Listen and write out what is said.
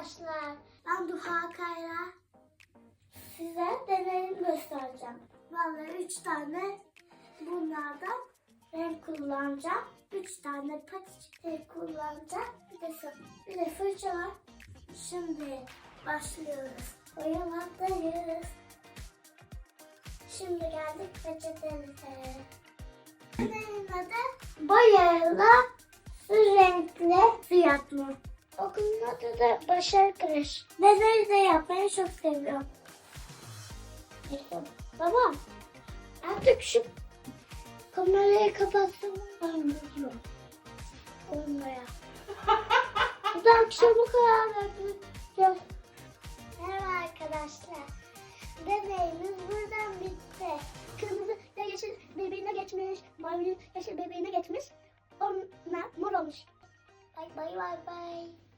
arkadaşlar. Ben Duha Kayra. Size deneyim göstereceğim. Vallahi üç tane bunlardan renk kullanacağım. Üç tane patik kullanacağım. Bir de, bir de fırça var. Şimdi başlıyoruz. Oyunlardayız. Şimdi geldik peçetemize. Benim adı boyayla su renkli fiyat mı? Okulun adı da Başar Kreş. Deney de yapmayı çok seviyorum. Baba artık şu kamerayı kapatsam ben biliyorum. Olmaya. Bu da akşama kadar bekleyeceğiz. Merhaba arkadaşlar. Deneyimiz buradan bitti. Kırmızı ve yeşil birbirine geçmiş. Mavi yeşil birbirine geçmiş. Onlar mor olmuş. Bye bye bye bye.